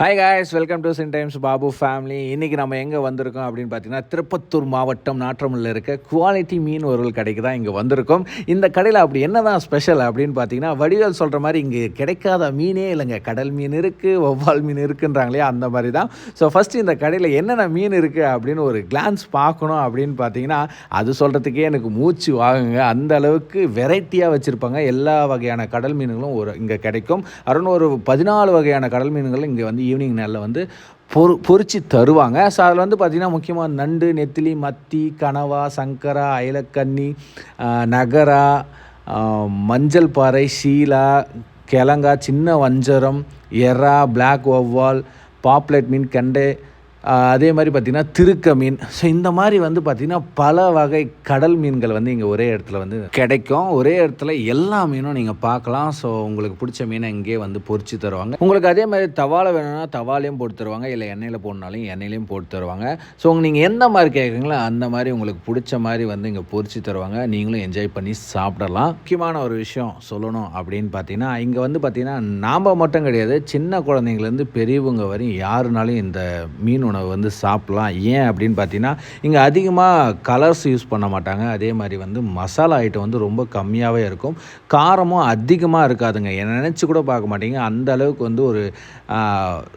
Hi guys welcome to chin times Babu family இன்றைக்கி நம்ம எங்கே வந்திருக்கோம் அப்படின்னு பார்த்தீங்கன்னா திருப்பத்தூர் மாவட்டம் நாற்றமில் இருக்க குவாலிட்டி மீன் ஒரு கடைக்கு தான் இங்கே வந்திருக்கோம். இந்த கடையில் அப்படி என்ன தான் ஸ்பெஷல் அப்படின்னு பார்த்தீங்கன்னா வடிவேல் சொல்கிற மாதிரி இங்கே கிடைக்காத மீனே இல்லைங்க. கடல் மீன் இருக்குது ஒவ்வால் மீன் இருக்குன்றாங்களே அந்த மாதிரி தான். ஸோ ஃபஸ்ட்டு இந்த கடையில் என்னென்ன மீன் இருக்குது அப்படின்னு ஒரு கிளான்ஸ் பார்க்கணும் அப்படின்னு பார்த்தீங்கன்னா அது சொல்கிறதுக்கே எனக்கு மூச்சு வாங்குங்க. அந்த அளவுக்கு வெரைட்டியாக வச்சுருப்பாங்க. எல்லா வகையான கடல் மீன்களும் ஒரு இங்கே கிடைக்கும். அருண் ஒரு பதினாலு வகையான கடல் மீன்களும் இங்கே வந்து ஈவினிங் நேரில் வந்து பொறு பொறிச்சு தருவாங்க. ஸோ அதில் வந்து பார்த்திங்கன்னா முக்கியமாக நண்டு நெத்திலி மத்தி கனவா சங்கரா அயலக்கன்னி நகரா மஞ்சள் பாறை ஷீலா கிழங்கா சின்ன வஞ்சரம் எறா பிளாக் ஒவ்வால் பாப்லெட் மீன் கெண்டை அதே மாதிரி பார்த்திங்கன்னா திருக்க மீன். ஸோ இந்த மாதிரி வந்து பார்த்திங்கன்னா பல வகை கடல் மீன்கள் வந்து இங்கே ஒரே இடத்துல வந்து கிடைக்கும். ஒரே இடத்துல எல்லா மீனும் நீங்கள் பார்க்கலாம். ஸோ உங்களுக்கு பிடிச்ச மீனை இங்கேயே வந்து பொறிச்சு தருவாங்க. உங்களுக்கு அதே மாதிரி தவாலை வேணும்னா தவாலையும் போட்டு தருவாங்க. இல்லை எண்ணெயில் போடணுனாலும் எண்ணெயிலையும் போட்டு தருவாங்க. ஸோ நீங்கள் எந்த மாதிரி கேட்குறீங்களோ அந்த மாதிரி உங்களுக்கு பிடிச்ச மாதிரி வந்து இங்கே பொறிச்சு தருவாங்க. நீங்களும் என்ஜாய் பண்ணி சாப்பிடலாம். முக்கியமான ஒரு விஷயம் சொல்லணும் அப்படின்னு பார்த்தீங்கன்னா இங்கே வந்து பார்த்திங்கன்னா நாம் மட்டும் கிடையாது. சின்ன குழந்தைங்கலேருந்து பெரியவங்க வரையும் யாருனாலும் இந்த மீன் உணவு வந்து சாப்பிட்லாம். ஏன் அப்படின்னு பார்த்தீங்கன்னா இங்கே அதிகமாக கலர்ஸ் யூஸ் பண்ண மாட்டாங்க. அதே மாதிரி வந்து மசாலா ஐட்டம் வந்து ரொம்ப கம்மியாகவே இருக்கும். காரமும் அதிகமாக இருக்காதுங்க. என்ன நினச்சி கூட பார்க்க மாட்டீங்க. அந்த அளவுக்கு வந்து ஒரு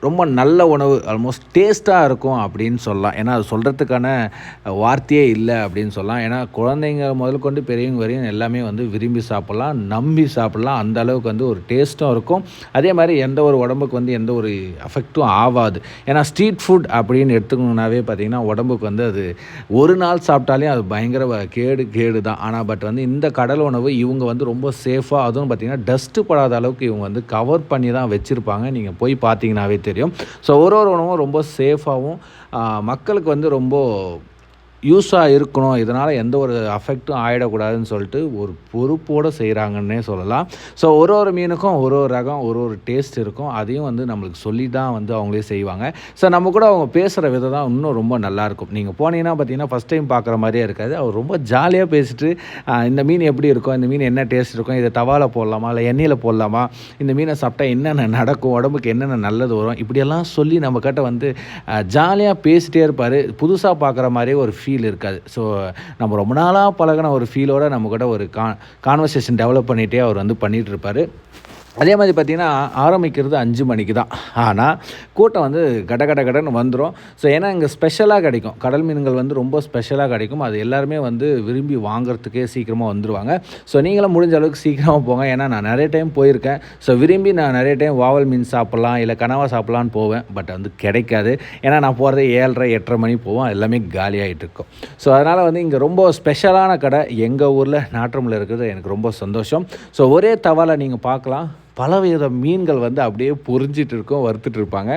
ரொம்ப நல்ல உணவு ஆல்மோஸ்ட் டேஸ்ட்டாக இருக்கும் அப்படின்னு சொல்லலாம். ஏன்னா அது சொல்கிறதுக்கான வார்த்தையே இல்லை அப்படின்னு சொல்லலாம். ஏன்னா குழந்தைங்க முதல் கொண்டு பெரியவங்க வரையும் எல்லாமே வந்து விரும்பி சாப்பிட்லாம் நம்பி சாப்பிட்லாம். அந்த அளவுக்கு வந்து ஒரு டேஸ்ட்டும் இருக்கும். அதே மாதிரி எந்த ஒரு உடம்புக்கு வந்து எந்த ஒரு அஃபெக்ட்டும் ஆகாது ஏன்னா ஸ்ட்ரீட் ஃபுட் அப்படின்னு எடுத்துக்கணுன்னாவே பார்த்திங்கன்னா உடம்புக்கு வந்து அது ஒரு நாள் சாப்பிட்டாலே அது பயங்கர கேடு கேடு தான் ஆனால் பட் வந்து இந்த கடல் உணவு இவங்க வந்து ரொம்ப சேஃபாக அதுவும் பார்த்தீங்கன்னா டஸ்ட்டு படாத அளவுக்கு இவங்க வந்து கவர் பண்ணி தான் வச்சுருப்பாங்க. நீங்கள் போய் பார்த்தீங்கன்னாவே தெரியும். ஸோ ஒரு ஒரு உணவும் ரொம்ப சேஃபாகவும் மக்களுக்கு வந்து ரொம்ப யூஸாக இருக்கணும் இதனால் எந்த ஒரு அஃபெக்ட்டும் ஆகிடக்கூடாதுன்னு சொல்லிட்டு ஒரு பொறுப்போடு செய்கிறாங்கன்னே சொல்லலாம். ஸோ ஒரு ஒரு மீனுக்கும் ஒரு ஒரு ரகம் ஒரு ஒரு டேஸ்ட் இருக்கும். அதையும் வந்து நம்மளுக்கு சொல்லி தான் வந்து அவங்களே செய்வாங்க. ஸோ நம்ம கூட அவங்க பேசுகிற விதம் தான் இன்னும் ரொம்ப நல்லாயிருக்கும். நீங்கள் போனீங்கன்னா பார்த்தீங்கன்னா ஃபஸ்ட் டைம் பார்க்குற மாதிரியே இருக்காது. அவர் ரொம்ப ஜாலியாக பேசிட்டு இந்த மீன் எப்படி இருக்கும்? இந்த மீன் என்ன டேஸ்ட் இருக்கும்? இதை தவாவில் போடலாமா? இல்லை எண்ணெயில் போடலாமா? இந்த மீனை சாப்பிட்டா என்னென்ன நடக்கும்? உடம்புக்கு என்னென்ன நல்லது வரும்? இப்படியெல்லாம் சொல்லி நம்மக்கிட்ட வந்து ஜாலியாக பேசிட்டே இருப்பார். புதுசாக பார்க்குற மாதிரியே ஒரு ஃபீல் இருக்காது. ஸோ நம்ம ரொம்ப நாளாக பழகின ஒரு ஃபீலோட நம்ம கூட ஒரு கான் கான்வர்சேஷன் டெவலப் பண்ணிகிட்டே அவர் வந்து பண்ணிகிட்ருப்பார் அதே மாதிரி பார்த்திங்கன்னா ஆரம்பிக்கிறது அஞ்சு மணிக்கு தான். ஆனால் கூட்டம் வந்து கட கட கடன்னு வந்துடும் ஸோ ஏன்னா இங்கே ஸ்பெஷலாக கிடைக்கும். கடல் மீன்கள் வந்து ரொம்ப ஸ்பெஷலாக கிடைக்கும். அது எல்லாருமே வந்து விரும்பி வாங்குறதுக்கே சீக்கிரமாக வந்துடுவாங்க ஸோ நீங்களும் முடிஞ்ச அளவுக்கு சீக்கிரமாக போங்க. ஏன்னா நான் நிறைய டைம் போயிருக்கேன். ஸோ விரும்பி நான் நிறைய டைம் வாவல் மீன் சாப்பிட்லாம் இல்லை கனவா சாப்பிட்லான்னு போவேன். பட் வந்து கிடைக்காது. ஏன்னா நான் போகிறது ஏழரை எட்டரை மணி போவோம் எல்லாமே காலியாகிட்டு இருக்கும். ஸோ அதனால் வந்து இங்கே ரொம்ப ஸ்பெஷலான கடை எங்கள் ஊரில் நாட்டமில் இருக்கிறது எனக்கு ரொம்ப சந்தோஷம். ஸோ ஒரே தவாலை நீங்கள் பார்க்கலாம். பலவித மீன்கள் வந்து அப்படியே பொறிஞ்சிட்டு இருக்கும் வறுத்துட்டு இருப்பாங்க.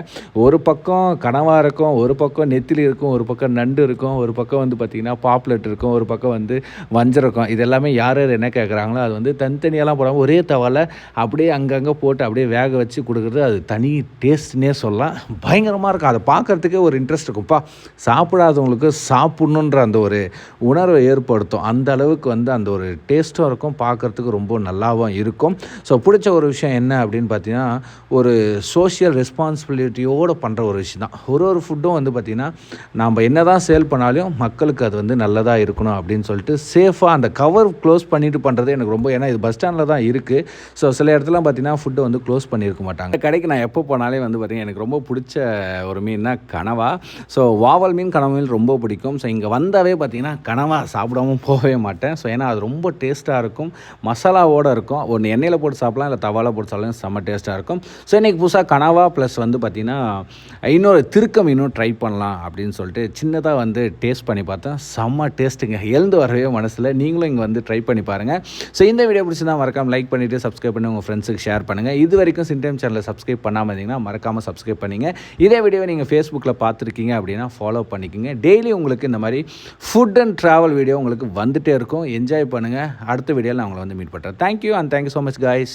ஒரு பக்கம் கனவாக இருக்கும் ஒரு பக்கம் நெத்திலி இருக்கும் ஒரு பக்கம் நண்டு இருக்கும் ஒரு பக்கம் வந்து பார்த்திங்கன்னா பாப்லெட் இருக்கும் ஒரு பக்கம் வந்து வஞ்சிருக்கும் இது எல்லாமே யார் யார் என்ன கேட்குறாங்களோ அது வந்து தனித்தனியெல்லாம் போடாமல் ஒரே தவால அப்படியே அங்கங்கே போட்டு அப்படியே வேக வச்சு கொடுக்குறது அது தனி டேஸ்ட்னே சொல்லலாம். பயங்கரமாக இருக்கும். அதை பார்க்குறதுக்கே ஒரு இன்ட்ரெஸ்ட் இருக்கும்ப்பா சாப்பிடாதவங்களுக்கு சாப்பிட்ணுன்ற அந்த ஒரு உணர்வை ஏற்படுத்தும். அந்த அளவுக்கு வந்து அந்த ஒரு டேஸ்ட்டும் இருக்கும். பார்க்குறதுக்கு ரொம்ப நல்லாவும் இருக்கும். ஸோ பிடிச்ச ஒரு விஷயம் என்ன அப்படின்னு பார்த்தீங்கன்னா ஒரு சோஷியல் ரெஸ்பான்சிபிலிட்டியோடு பண்ணுற ஒரு விஷயம் தான் ஒரு ஒரு ஃபுட்டும் வந்து பார்த்திங்கன்னா நாம் என்ன தான் சேல் பண்ணாலும் மக்களுக்கு அது வந்து நல்லதாக இருக்கணும் அப்படின்னு சொல்லிட்டு சேஃபாக அந்த கவர் க்ளோஸ் பண்ணிட்டு பண்ணுறது எனக்கு ரொம்ப ஏன்னா இது பஸ் ஸ்டாண்டில் தான் இருக்குது ஸோ சில இடத்துல பார்த்திங்கன்னா ஃபுட்டை வந்து க்ளோஸ் பண்ணியிருக்க மாட்டாங்க. இந்த கடைக்கு நான் எப்போ போனாலே வந்து பார்த்திங்கன்னா எனக்கு ரொம்ப பிடிச்ச ஒரு மீன்னா கனவா. ஸோ வாவல் மீன் கனவு மீன் ரொம்ப பிடிக்கும். ஸோ இங்கே வந்தாவே பார்த்தீங்கன்னா கனவா சாப்பிடாம போகவே மாட்டேன். ஸோ ஏன்னா அது ரொம்ப டேஸ்ட்டாக இருக்கும். மசாலாவோடு இருக்கும். ஒன்று எண்ணெயில் போட்டு சாப்பிட்லாம் இல்லை தவால போட்டு செம்ம டேஸ்ட்டாக இருக்கும். ஸோ இன்றைக்கி புதுசாக கனவா ப்ளஸ் வந்து பார்த்திங்கன்னா இன்னொரு திருக்கம் இன்னும் ட்ரை பண்ணலாம் அப்படின்னு சொல்லிட்டு சின்னதாக வந்து டேஸ்ட் பண்ணி பார்த்தேன் செம்ம டேஸ்ட்டுங்க எழுந்து வரவே மனசில் நீங்களும் இங்கே வந்து ட்ரை பண்ணி பாருங்கள் ஸோ இந்த வீடியோ பிடிச்சிருந்தா மறக்காம லைக் பண்ணிவிட்டு சப்ஸ்கிரைப் பண்ணி உங்கள் ஃப்ரெண்ட்ஸுக்கு ஷேர் பண்ணுங்கள் இது வரைக்கும் சின்டைம் சேனலை சப்ஸ்கிரைப் பண்ணாமல் இருந்தீங்கன்னா மறக்காமல் சப்ஸ்கிரைப் பண்ணிங்க. இதே வீடியோவை நீங்கள் ஃபேஸ்புக்கில் பார்த்துருக்கீங்க அப்படின்னா ஃபாலோ பண்ணிக்கோங்க. டெய்லி உங்களுக்கு இந்த மாதிரி ஃபுட் அண்ட் ட்ராவல் வீடியோ உங்களுக்கு வந்துகிட்டே இருக்கும். என்ஜாய் பண்ணுங்கள் அடுத்த வீடியோவில் நான் உங்களை வந்து மீட் பண்ணுறேன் thank you and thank you so much guys